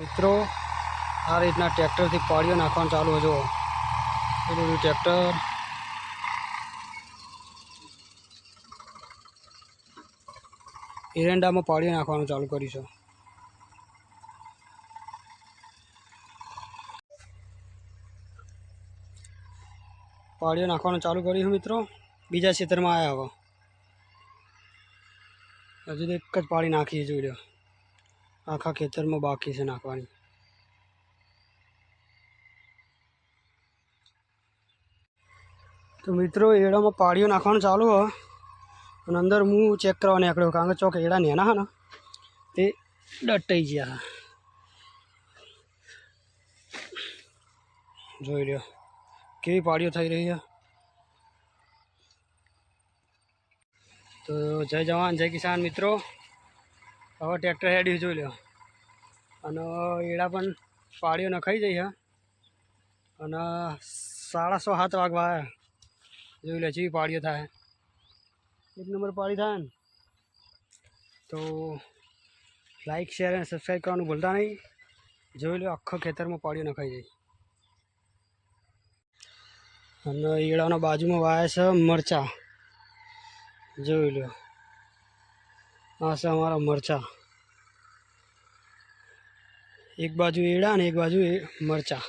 મિત્રો, આ રીતના ટ્રેક્ટરથી પાળીઓ નાખવાનું ચાલુ જો. પેલું બધું ટ્રેક્ટર. એરંડામાં પાળીઓ નાખવાનું ચાલુ કરીશું. પાળીઓ નાખવાનું ચાલુ કરીશું મિત્રો. બીજા ક્ષેત્રમાં આવ્યા હવે. હજુ તો એક જ પાળી નાખી જોઈ લો આખા ખેતરમાં બાકી છે નાખવાની. તો મિત્રો, એડામાં પાળીઓ નાખવાનું ચાલુ હોય અને અંદર હું ચેક કરવા નીકળ્યો, કારણ કે ચોક એડા નેના હા ને, તે ડટાઈ ગયા જોઈ લ્યો, કેવી પાળીઓ થઈ રહી છે તો જય જવાન, જય કિસાન મિત્રો. હવે ટ્રેક્ટર હેડી જોઈ લો અને એડા પણ પાળીઓ નખાઈ જઈ અને સાડા સો સાત વાગવા જોઈ લે જેવી પાળીઓ થાય. એક નંબર પાળી થાય ને. તો લાઈક શેર અને સબસ્ક્રાઈબ કરવાનું ભૂલતા નહીં. જોઈ લો આખો ખેતરમાં પાળીઓ નખાઈ જાય અને ઈડાના બાજુમાં વાયા છે મરચાં. જોઈ લો આ છે અમારા મરચાં. એક બાજુ એડા અને એક બાજુ મરચાં.